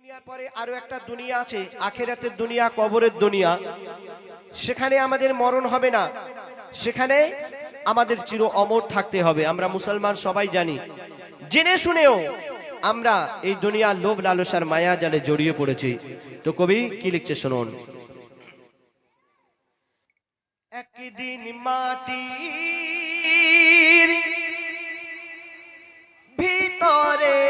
দুনিয়ার পরে আরও একটা দুনিয়া আছে, আখেরাতের দুনিয়া, কবরের দুনিয়া। সেখানে আমাদের মরণ হবে না। সেখানে আমাদের চির অমর থাকতে হবে। আমরা মুসলমান সবাই জানি। জেনে শুনেও আমরা এই দুনিয়ার লোভ লালসার মায়া জালে জড়িয়ে পড়েছি। তো কবি, কি লিখছে শুনুন? একদিন মাটির ভিতরে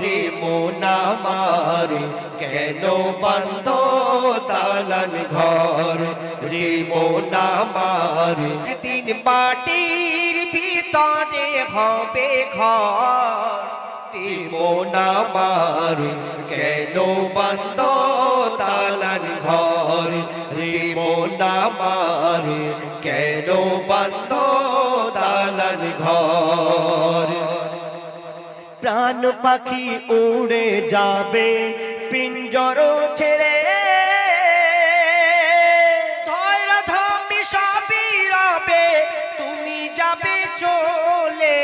রে মোনামার কেন বন্ধ তালান ঘর? রে মোনামার একদিন মাটির ভিতরে হবে ঘর। রে মোনামার কেন বন্ধ তালান ঘর? রে মোনামার কেন বন্ধ তালান ঘর? প্রাণ পাখি উড়ে যাবে পিঞ্জর ছেড়ে। সবই রবে তুমি যাবে চলে।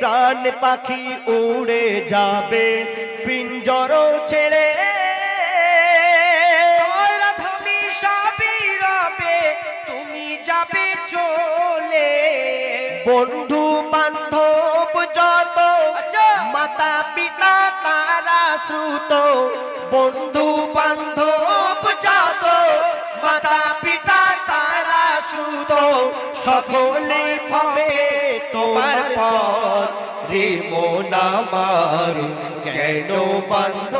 প্রাণ পাখি উড়ে যাবে পিঞ্জর শ্রুত, বন্ধু বান্ধব যত মাতা পিতা তারা শ্রুত সকলে তোমার তোমার পর রে মোনামার কেন বন্ধ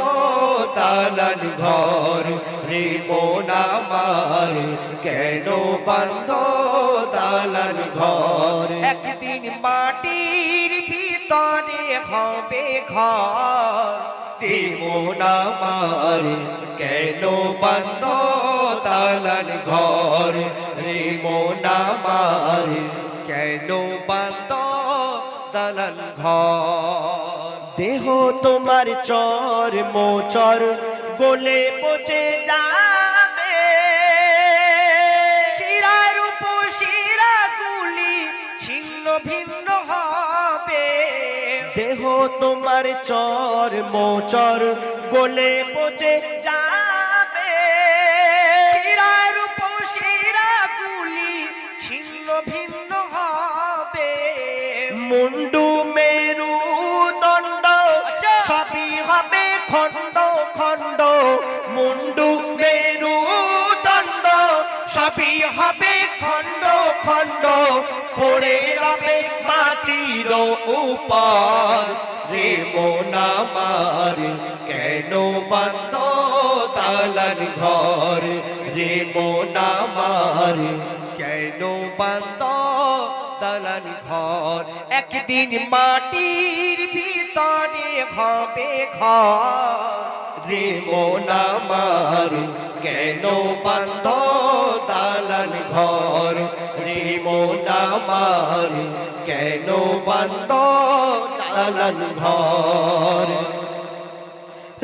তালান ঘর? রে মোনামার কেন বন্ধ তালান ঘর? একদিন মাটির ভিতরে হবে ঘর। রে মোনামার কেন বন্ধ তালান ঘর রে মোনামার কেন বন্ধ তালান ঘর দেহ তোমার চর মোচর গলে পচে যাবে তোমার চর মোচর গলে পচে যাবে। শিরার উপর শিরা গুলি ছিন্ন ভিন্ন হবে। মুন্ডু মেরু দণ্ড আচ্ছা। সবই হবে খণ্ড খণ্ড। মুন্ডু সবই হবে খণ্ড খণ্ড, পড়ে রবে মাটির উপর। রে মোনামার কেন বন্ধ তালান ঘর? রে মোনামার কেন বন্ধ তালান ঘর? একদিন মাটির ভিতরে হবে ঘর। রে মোনামার কেন বন্ধ তালান ঘর? রে মোনামার কেন বন্ধ তালান ঘর?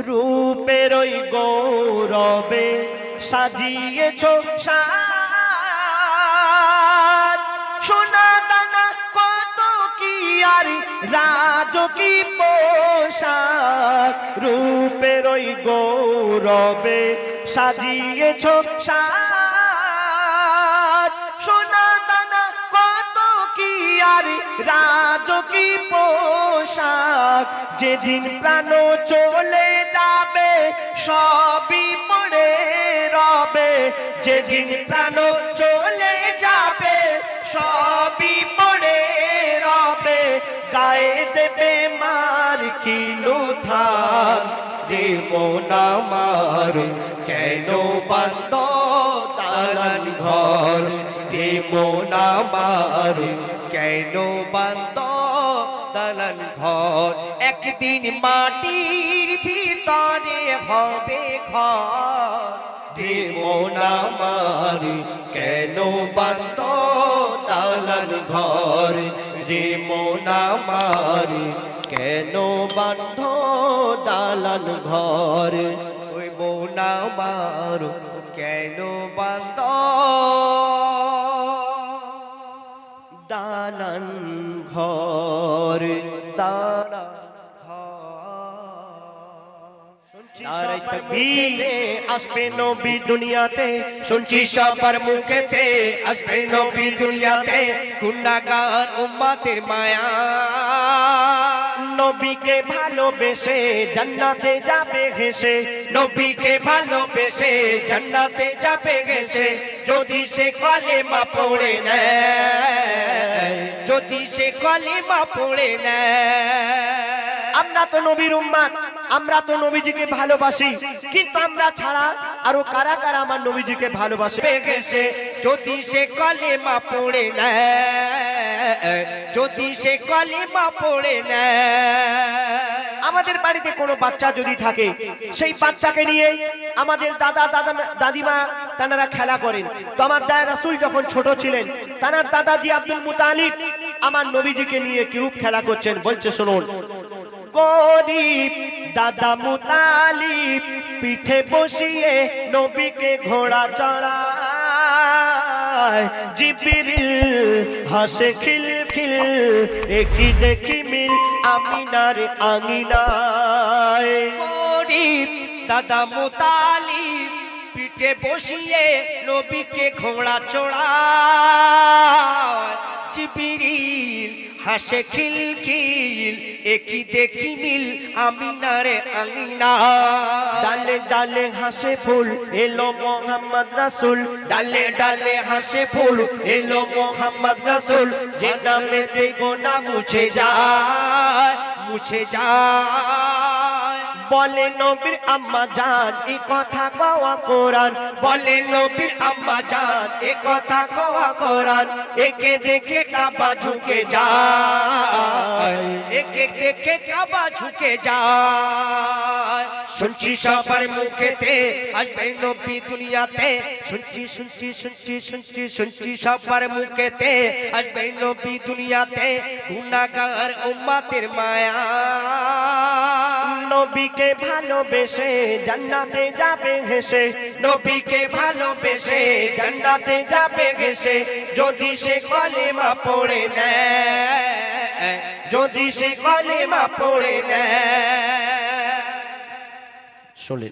রূপের ওই গৌরবে সাজিয়েছ সাজ। সোনা দানা কত কি আর রাজকি পোশাক? রূপের ওই গৌরবে সাজিয়েছ সাজ। সোনা দানা, কত কি আর রাজকি পোশাক? যেদিন প্রাণ চলে যাবে, সবই পড়ে রবে। যেদিন প্রাণ চলে যাবে, সবই পড়ে রবে। গায়ে দেবে মার কিলো ধান রে মোনামার কেন বন্ধ তালান ঘর? যে মোনামার কেন বন্ধ তালান ঘর? একদিন মাটির ভিতরে হবে ঘর। রে মন আমার, কেন বান্ত দালান ঘর? রে মন আমার। কেন বান্ধ দালান ঘর? ওই মোনামার কেন বান্ত আসবে নবী দুনিয়াতে। শুনছি সবার মুখেতে আসবে নবী দুনিয়াতে। গুনাগার উম্মাতের মায়া। নবীকে ভালোবেসে জান্নাতে যাবে হেসে। নবীকে ভালোবেসে জান্নাতে যাবে গেছে যদি সে কলেমা পড়ে নেয়, যদি সে কলেমা পড়ে নেয়। আমরা তো নবীর উম্মাদ আমরা তো নবীজিকে ভালোবাসি। কিন্তু আমরা ছাড়া আরও কারা কারা আমার নবীজিকে ভালোবাসে? গেছে যদি সে কলেমা পড়ে নেয় যদি সে কলেমা পড়ে নেয়। আমাদের বাড়িতে কোনো বাচ্চা যদি থাকে সেই বাচ্চাকে নিয়ে আমাদের দাদা দাদা দাদিমা তানারা খেলা করেন। তো আমার দায় রাসুল যখন ছোট ছিলেন তানার দাদাজি আব্দুল মুতালিব আমার নবীজিকে নিয়ে কিরূপ খেলা করছেন? বলছে শুনুন। গরিব, দাদা মুতালিব, পিঠে বসিয়ে নবীকে ঘোড়া চড়ায়। জিবিরিল হাসে খিল খিল একই দেখি মিল আমিনার আঙিনায়। গরিব, দাদা মোতালিব, পিঠে বসিয়ে নবীকে ঘোড়া চড়া জিবিরিল হাসে খিলখিল একই দেখি মিল আমি নারে আমি না ডালে ডালে হাসে ফুল এলো মোহাম্মদ রাসুল। ডালে ডালে হাসে ফুল এলো মোহাম্মদ রাসুল। যে নামে গোনা মুছে যায় মুছে যায়। বলে নবীর আম্মা জান এই কথা কওয়া কোরআন। বলে নবীর আম্মা জান, এ কথা কওয়া কোরআন। একে দেখে কাবা ঝুঁকে যায়। একে দেখে কাবা ঝুঁকে যায়। শুনছি সবার মুখেতে আসবে নবী দুনিয়াতে। শুনছি শুনছি শুনছি শুনছি শুনছি সবার মুখেতে আসবে নবী দুনিয়াতে। গুনাগার উম্মাতের মায়া। নবীকে ভালোবেসে জান্নাতে যাবে হেসে। নবীকে ভালোবেসে জান্নাতে যাবে হেসে। যদি সে কলেমা পড়ে নেয় যদি সে কলেমা পড়ে নেয়। শোনে